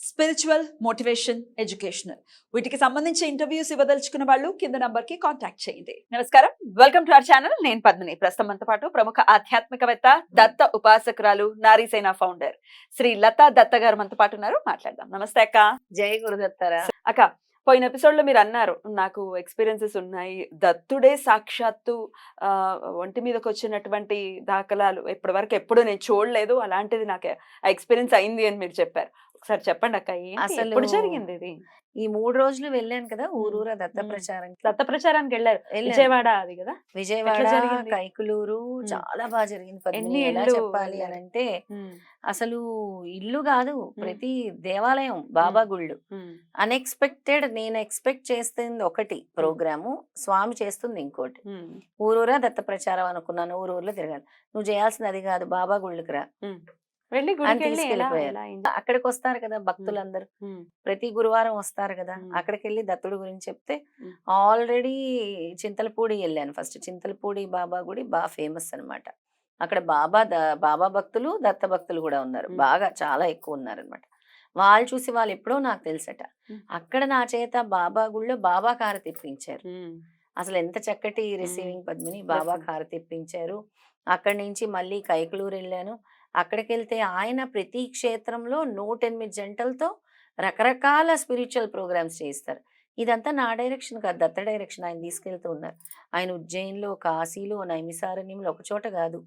Spiritual motivation educational వీటికి సంబంధించి interviews ఇవ్వదలుచుకున్న వాళ్ళు కింద నంబర్కి కాంటాక్ట్ చేయండి. నమస్కారం. వెల్కమ్ టు అవర్ ఛానల్ నేను పద్మిని. ప్రస్తుతం మనతో పాటు ప్రముఖ ఆధ్యాత్మికవేత్త దత్త ఉపాసకురాలు నారీసేన ఫౌండర్ శ్రీ లతా దత్త గారు మనతో పాటు ఉన్నారు. మాట్లాడదాం. నమస్తే అక్క. జై గురుదత్తారా. అక్క పోయిన ఎపిసోడ్లో మీరు అన్నారు నాకు ఎక్స్పీరియన్సెస్ ఉన్నాయి. దత్తుడే సాక్షాత్తు ఆ, ఒంటి మీదకి వచ్చినటువంటి దాఖలాలు ఇప్పటి వరకు ఎప్పుడు నేను చూడలేదు. అలాంటిది నాకు ఎక్స్పీరియన్స్ అయింది అని మీరు చెప్పారు. ఒకసారి చెప్పండి అక్క? అసలు ఎప్పుడు జరిగింది ఇది? ఈ మూడు రోజులు వెళ్ళాను కదా ఊరూరా దత్త. ప్రచారం దత్త ప్రచారానికి వెళ్ళారు. విజయవాడ అది కదా? విజయవాడ? కైకులూరు. చాలా బాగా జరిగింది ఎలా చెప్పాలి? అని అంటే అసలు ఇల్లు కాదు ప్రతి దేవాలయం బాబా గుళ్ళు. అన్ఎక్స్పెక్టెడ్ నేను ఎక్స్పెక్ట్ చేస్తుంది ఒకటి ప్రోగ్రాము స్వామి చేస్తుంది ఇంకోటి. ఊరూరా దత్త ప్రచారం అనుకున్నాను ఊరూరులో తిరగాలి. నువ్వు చేయాల్సింది అది కాదు బాబా గుళ్ళకి రా. వెళ్ళి అక్కడికి వస్తారు కదా భక్తులందరూ. ప్రతి గురువారం వస్తారు కదా. అక్కడికి వెళ్ళి దత్తుడి గురించి చెప్తే. ఆల్రెడీ చింతలపూడి వెళ్ళాను ఫస్ట్. చింతలపూడి బాబా గుడి బాగా ఫేమస్ అన్నమాట. అక్కడ బాబా బాబా భక్తులు దత్త భక్తులు కూడా ఉన్నారు. బాగా చాలా ఎక్కువ ఉన్నారు అనమాట వాళ్ళు చూసి వాళ్ళు ఎప్పుడో నాకు తెలుసట. అక్కడ నా చేత బాబా గుళ్ళో బాబా కారు తెప్పించారు. అసలు ఎంత చక్కటి రిసీవింగ్ పద్మిని బాబా. కారు తెప్పించారు. అక్కడి నుంచి మళ్ళీ కైకలూరు వెళ్ళాను. అక్కడికి వెళ్తే ఆయన ప్రతి క్షేత్రంలో నూట ఎనిమిది జంటలతో రకరకాల స్పిరిచువల్ ప్రోగ్రామ్స్ చేయిస్తారు. ఇదంతా నా డైరెక్షన్ కాదు దత్త డైరెక్షన్ ఆయన తీసుకెళ్తూ ఉన్నారు. ఆయన ఉజ్జయిన్లో కాశీలో నైమిసారణ్యంలో ఒక చోట కాదు.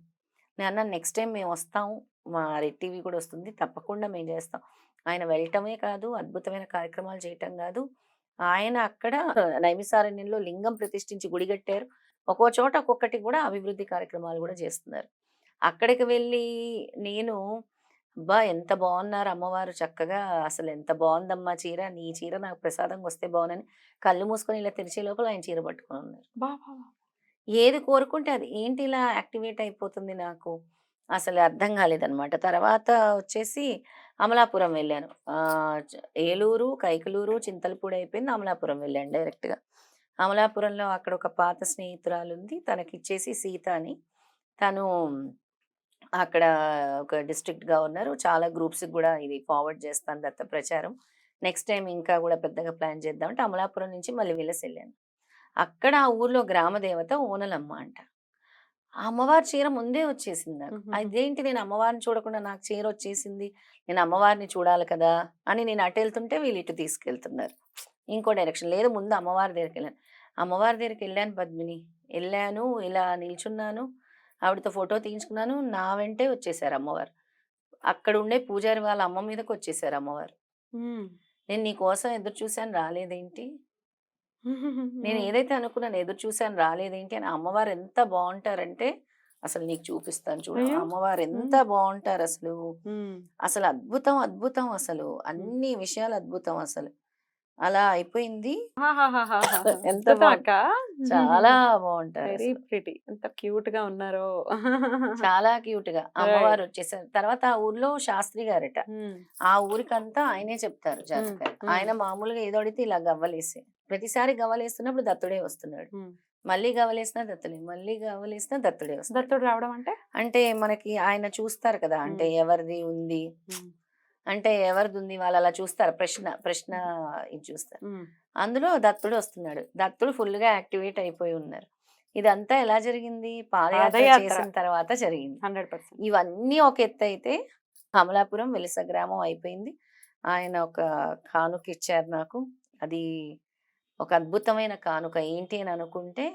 నాన్న నెక్స్ట్ టైం మేము వస్తాం. మా రెడ్ టీవీ కూడా వస్తుంది. తప్పకుండా మేము చేస్తాం. ఆయన వెళ్ళటమే కాదు అద్భుతమైన కార్యక్రమాలు చేయటం కాదు. ఆయన అక్కడ నైమిసారణ్యంలో లింగం ప్రతిష్ఠించి గుడి కట్టారు. ఒక్కో చోట ఒక్కొక్కటి కూడా అభివృద్ధి కార్యక్రమాలు కూడా చేస్తున్నారు. అక్కడికి వెళ్ళి నేను అబ్బా! ఎంత బాగున్నారు అమ్మవారు చక్కగా. అసలు ఎంత బాగుందమ్మా చీర. నీ చీర నాకు ప్రసాదంగా వస్తే బాగునని కళ్ళు మూసుకొని ఇలా తెరిచే లోపల ఆయన చీర పట్టుకొని ఉన్నారు. ఏది కోరుకుంటే అది. ఏంటి ఇలా యాక్టివేట్ అయిపోతుంది నాకు? అసలు అర్థం కాలేదన్నమాట. తర్వాత వచ్చేసి అమలాపురం వెళ్ళాను. ఏలూరు కైకలూరు చింతలపూడి అయిపోయింది. అమలాపురం వెళ్ళాను డైరెక్ట్గా. అమలాపురంలో అక్కడ ఒక పాత స్నేహితురాలు ఉంది తనకి ఇచ్చేసి సీత అని తను అక్కడ ఒక డిస్ట్రిక్ట్ గవర్నర్ చాలా గ్రూప్స్కి కూడా ఇది ఫార్వర్డ్ చేస్తాను దత్త ప్రచారం. నెక్స్ట్ టైం ఇంకా కూడా పెద్దగా ప్లాన్ చేద్దామంటే అమలాపురం నుంచి మళ్ళీ వెళ్ళసి వెళ్ళాను. అక్కడ ఆ ఊర్లో గ్రామ దేవత ఓనలమ్మ అంట. ఆ అమ్మవారి చీర ముందే వచ్చేసింది నాకు. అదేంటి నేను అమ్మవారిని చూడకుండా నాకు చీర వచ్చేసింది? నేను అమ్మవారిని చూడాలి కదా అని నేను అటు వెళ్తుంటే వీళ్ళు ఇటు తీసుకెళ్తున్నారు. ఇంకో డైరెక్షన్ లేదు. ముందు అమ్మవారి దగ్గరికి వెళ్ళాను. అమ్మవారి దగ్గరికి వెళ్ళాను పద్మిని. వెళ్ళాను ఇలా నిల్చున్నాను. ఆవిడతో ఫోటో తీయించుకున్నాను. నా వెంటే వచ్చేసారు అమ్మవారు. అక్కడ ఉండే పూజారి వాళ్ళ అమ్మ మీదకి వచ్చేసారు అమ్మవారు. నేను నీ కోసం ఎదురు చూశాను. రాలేదేంటి? నేను ఏదైతే అనుకున్నాను ఎదురు చూశాను. రాలేదేంటి అని అమ్మవారు ఎంత బాగుంటారంటే అసలు నీకు చూపిస్తాను చూడు. అమ్మవారు ఎంత బాగుంటారు అసలు. అసలు అద్భుతం అద్భుతం అసలు. అన్ని విషయాలు అద్భుతం అసలు. అలా అయిపోయింది. ఎంత చాలా బాగుంటారు. ప్రిటీ. ఎంత క్యూట్గా ఉన్నారో. చాలా క్యూట్గా అమ్మవారు వచ్చేసారు. తర్వాత ఆ ఊర్లో శాస్త్రి గారట. ఆ ఊరికంతా ఆయనే చెప్తారు జాతకాలు. ఆయన మామూలుగా ఏదో అడిగితే ఇలా గవ్వలేసి. ప్రతిసారి గవ్వలేస్తున్నప్పుడు దత్తుడే వస్తున్నాడు. మళ్ళీ గవ్వలేసినా దత్తుడే మళ్ళీ గవ్వలేసినా దత్తుడే వస్తాడు దత్తుడు రావడం అంటే? అంటే మనకి ఆయన చూస్తారు కదా అంటే. ఎవరిది ఉంది. అంటే ఎవరిది ఉంది వాళ్ళు అలా చూస్తారు. ప్రశ్న ప్రశ్న ఇది చూస్తారు. అందులో దత్తుడు వస్తున్నాడు. దత్తుడు ఫుల్గా యాక్టివేట్ అయిపోయి ఉన్నారు. ఇదంతా ఎలా జరిగింది? పాదయాత్ర. చేసిన తర్వాత జరిగింది. Hundred percent. ఇవన్నీ ఒక ఎత్తు అయితే అమలాపురం వెలిస గ్రామం అయిపోయింది. ఆయన ఒక కానుక ఇచ్చారు నాకు. అది ఒక అద్భుతమైన కానుక. ఏంటి అని అనుకుంటే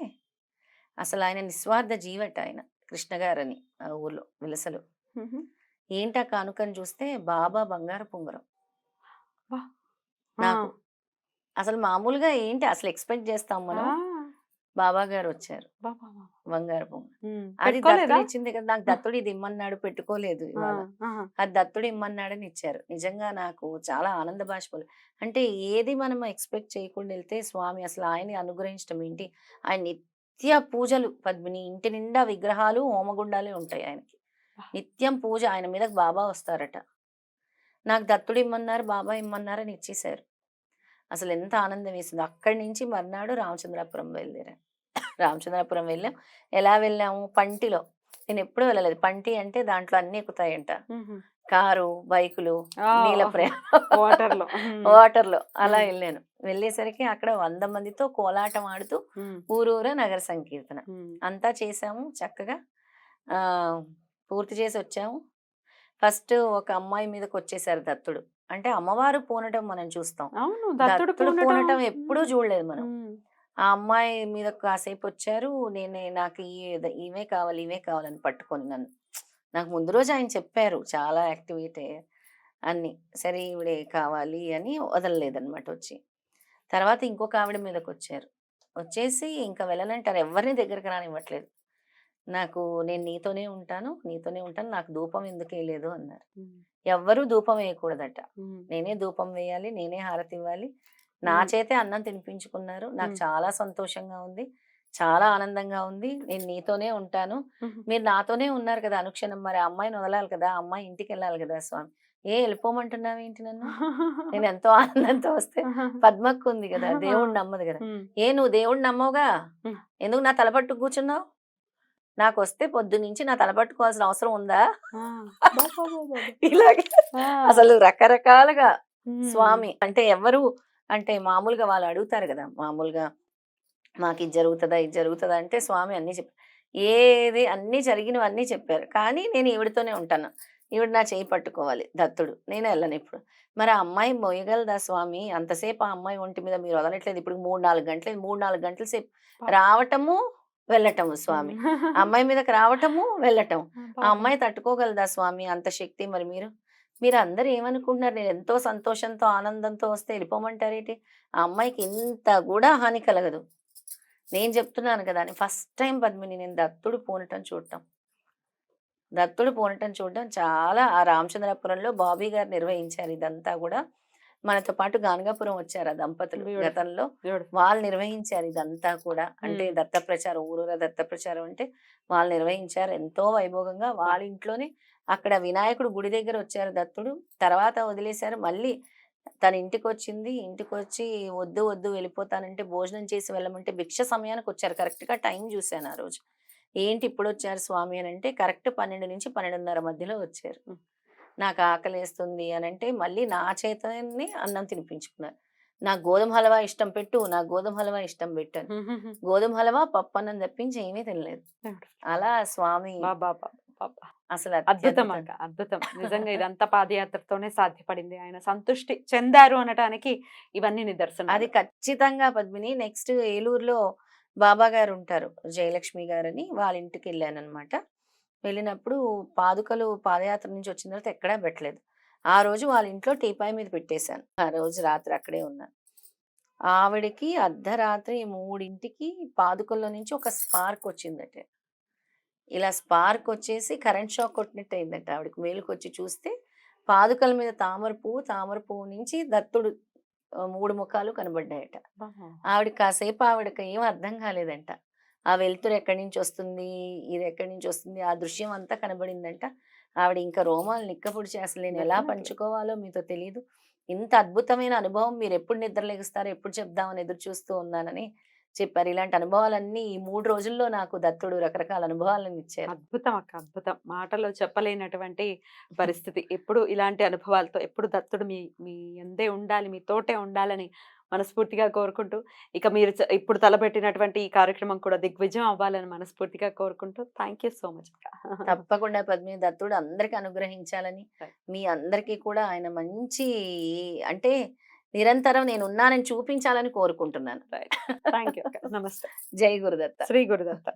అసలు ఆయన నిస్వార్థ జీవట ఆయన కృష్ణ గారని ఆ ఊర్లో విలసలు. ఏంటి ఆ కానుకని చూస్తే బాబా బంగారు పుంగరం నాకు అసలు మామూలుగా ఏంటి అసలు ఎక్స్పెక్ట్ చేస్తాం మనం? బాబా గారు వచ్చారు. బంగారు పుంగరం అది దత్తుడు ఇచ్చింది కదా! నాకు దత్తుడు ఇది ఇమ్మన్నాడు పెట్టుకోలేదు ఇవాళ. అది దత్తుడు ఇమ్మన్నాడని ఇచ్చారు. నిజంగా నాకు చాలా ఆనంద బాష్పాలు అంటే ఏది మనం ఎక్స్పెక్ట్ చేయకుండా వెళ్తే స్వామి అసలు ఆయన్ని అనుగ్రహించడం ఏంటి? ఆయన నిత్య పూజలు పద్మిని ఇంటి నిండా విగ్రహాలు హోమగుండాలే ఉంటాయి ఆయనకి. నిత్యం పూజ ఆయన మీదకి బాబా వస్తారట. నాకు దత్తుడు ఇమ్మన్నారు బాబా ఇమ్మన్నారు అని ఇచ్చేశారు అసలు ఎంత ఆనందం వేసింది. అక్కడి నుంచి మర్నాడు రామచంద్రాపురం బయలుదేరాను. రామచంద్రాపురం వెళ్ళాం. ఎలా వెళ్ళాము? పంటిలో. నేను ఎప్పుడూ వెళ్ళలేదు. పంటి అంటే దాంట్లో అన్ని ఎక్కుతాయంట. కారు బైకులు నీళ్ళ ప్రయాణం వాటర్లో వాటర్లో అలా. వెళ్ళాను. వెళ్ళేసరికి అక్కడ వంద మందితో కోలాటం ఆడుతూ ఊరూర నగర సంకీర్తన. అంతా చేసాము చక్కగా. ఆ పూర్తి చేసి వచ్చాము. ఫస్ట్ ఒక అమ్మాయి మీదకి వచ్చేసారు దత్తుడు. అంటే అమ్మవారు పూనటం మనం చూస్తాం. దత్తుడు పూనటం ఎప్పుడూ చూడలేదు మనం. ఆ అమ్మాయి మీద కాసేపు వచ్చారు నేనే నాకు ఈ- ఇవే కావాలి ఇవే కావాలని పట్టుకొని నన్ను. నాకు ముందు రోజు ఆయన చెప్పారు చాలా యాక్టివిటీ అన్ని. సరే ఈవిడే కావాలి అని వదలలేదన్నమాట వచ్చి. తర్వాత ఇంకొక ఆవిడ మీదకి వచ్చారు వచ్చేసి ఇంకా వెళ్ళనంటారు. ఎవరిని దగ్గరికి రానివ్వట్లేదు. నాకు నేను నీతోనే ఉంటాను నీతోనే ఉంటాను నాకు ధూపం ఎందుకు వేయలేదు అన్నారు. ఎవ్వరూ ధూపం వేయకూడదట. నేనే ధూపం వేయాలి నేనే హారతి ఇవ్వాలి. నా. చేతే అన్నం తినిపించుకున్నారు. నాకు. చాలా సంతోషంగా ఉంది చాలా ఆనందంగా ఉంది. నేను నీతోనే ఉంటాను. మీరు నాతోనే ఉన్నారు కదా అనుక్షణం మరి అమ్మాయిని వదలాలి కదా అమ్మాయి ఇంటికి వెళ్ళాలి కదా స్వామి. ఏ వెళ్ళిపోమంటున్నావు ఏంటి నన్ను? నేను ఎంతో ఆనందంతో వస్తే పద్మక్కు ఉంది కదా దేవుడు నమ్మదు కదా. ఏ నువ్వు దేవుడు నమ్మవుగా? మ్మ్. ఎందుకు నా తలపట్టు కూర్చున్నావు? నాకు వస్తే పొద్దు నుంచి నా తలపట్టుకోవాల్సిన అవసరం ఉందా? ఇలాగే అసలు రకరకాలుగా స్వామి అంటే ఎవరు అంటే మామూలుగా వాళ్ళు అడుగుతారు కదా మామూలుగా మాకు ఇది జరుగుతుందా ఇది జరుగుతుందా అంటే స్వామి అన్ని చెప్పారు ఏది అన్ని జరిగినవన్నీ చెప్పారు. కానీ నేను ఈవిడతోనే ఉంటాను. ఈవిడ నా చేయి పట్టుకోవాలి దత్తుడు. నేను వెళ్ళను ఇప్పుడు. మరి ఆ అమ్మాయి మొయ్యగలదా స్వామి? అంతసేపు ఆ అమ్మాయి ఒంటి మీద మీరు వదలట్లేదు. ఇప్పుడు మూడు నాలుగు గంటలు మూడు నాలుగు గంటల సేపు రావటము వెళ్ళటము స్వామి. అమ్మాయి మీదకి రావటము వెళ్ళటం ఆ అమ్మాయి తట్టుకోగలదా స్వామి? అంత శక్తి మరి మీరు. మీరు అందరు ఏమనుకుంటున్నారు? నేను ఎంతో సంతోషంతో ఆనందంతో వస్తే వెళ్ళిపోమంటారేంటి? ఆ అమ్మాయికి ఇంత కూడా హాని కలగదు. నేను చెప్తున్నాను కదా అని ఫస్ట్ టైం పద్మిని నేను దత్తుడు పూనటం చూడటం. దత్తుడు పూనటం చూడటం చాలా ఆ రామచంద్రపురంలో బాబీ గారు నిర్వహించారు ఇదంతా కూడా. మనతో పాటు గానగాపురం వచ్చారు ఆ దంపతులు. గతంలో. వాళ్ళు నిర్వహించారు ఇదంతా కూడా. అంటే. దత్త ప్రచారం ఊరూర దత్త ప్రచారం అంటే వాళ్ళు నిర్వహించారు. ఎంతో వైభోగంగా వాళ్ళ ఇంట్లోనే అక్కడ వినాయకుడు గుడి దగ్గర వచ్చారు దత్తుడు. తర్వాత వదిలేశారు. మళ్ళీ తన ఇంటికి వచ్చింది ఇంటికి వచ్చి వద్దు వద్దు వెళ్ళిపోతానంటే భోజనం చేసి వెళ్ళమంటే భిక్ష సమయానికి వచ్చారు. కరెక్ట్గా టైం చూశాను ఆ రోజు. ఏంటి ఇప్పుడు వచ్చారు స్వామి అని అంటే కరెక్ట్ పన్నెండు నుంచి పన్నెండున్నర మధ్యలో వచ్చారు. నాకు ఆకలేస్తుంది అని అంటే మళ్ళీ నా చేతనే అన్నం తినిపించుకున్నారు నాకు గోధుమ హల్వా ఇష్టం పెట్టు నాకు గోధుమ హల్వా ఇష్టం పెట్టాను గోధుమ హల్వా పప్పు అన్నం తప్పించి ఏమీ తినలేదు. అలా స్వామి అసలు అద్భుతం. అక్క అద్భుతం. నిజంగా ఇదంతా పాదయాత్రతోనే సాధ్యపడింది. ఆయన సంతృష్టి చెందారు అనటానికి ఇవన్నీ నిదర్శనం అది ఖచ్చితంగా పద్మిని. నెక్స్ట్ ఏలూరులో బాబా గారు ఉంటారు జయలక్ష్మి గారని. వాళ్ళ ఇంటికి వెళ్ళాను అనమాట వెళ్ళినప్పుడు పాదుకలు పాదయాత్ర నుంచి వచ్చిన తర్వాత ఎక్కడా పెట్టలేదు. ఆ రోజు వాళ్ళ ఇంట్లో టీపాయ్ మీద పెట్టేశాను. ఆ రోజు రాత్రి అక్కడే ఉన్నాను. ఆవిడకి అర్ధరాత్రి మూడింటికి పాదుకల్లో నుంచి ఒక స్పార్క్ వచ్చిందట. ఇలా స్పార్క్ వచ్చేసి కరెంట్ షాక్ కొట్టినట్టు అయిందట ఆవిడకి. మేలుకు వచ్చి చూస్తే పాదుకల మీద తామర పువ్వు తామర పువ్వు నుంచి దత్తుడు మూడు ముఖాలు కనబడ్డాయట. ఆవిడ కాసేపు ఆవిడకి ఏం అర్థం కాలేదంట. ఆ వెలుతురు ఎక్కడి నుంచి వస్తుంది? ఇది ఎక్కడి నుంచి వస్తుంది? ఆ దృశ్యం అంతా కనబడిందంట. ఆవిడ ఇంకా రోమాలు నిక్కపుడిచి అసలు నేను ఎలా. పంచుకోవాలో మీతో తెలియదు ఇంత అద్భుతమైన అనుభవం మీరు ఎప్పుడు నిద్రలేగుస్తారో ఎప్పుడు చెప్దామని ఎదురు చూస్తూ ఉన్నానని చెప్పారు. ఇలాంటి అనుభవాలన్నీ ఈ మూడు రోజుల్లో నాకు దత్తుడు రకరకాల అనుభవాలను ఇచ్చారు. అద్భుతం అక్క అద్భుతం. మాటలో చెప్పలేనటువంటి పరిస్థితి. ఎప్పుడు ఇలాంటి అనుభవాలతో ఎప్పుడు దత్తుడు మీ మీ ఎందే ఉండాలి మీ తోటే ఉండాలని మనస్ఫూర్తిగా కోరుకుంటూ ఇక మీరు ఇప్పుడు తలపెట్టినటువంటి ఈ కార్యక్రమం కూడా దిగ్విజయం అవ్వాలని మనస్ఫూర్తిగా కోరుకుంటూ థ్యాంక్ యూ సో మచ్ తప్పకుండా పద్మిని దత్తుడు అందరికి అనుగ్రహించాలని. మీ అందరికీ కూడా ఆయన మంచి అంటే నిరంతరం నేను ఉన్నానని చూపించాలని కోరుకుంటున్నాను. థ్యాంక్ యూ నమస్తే. జై గురుదత్త. శ్రీ గురుదత్త.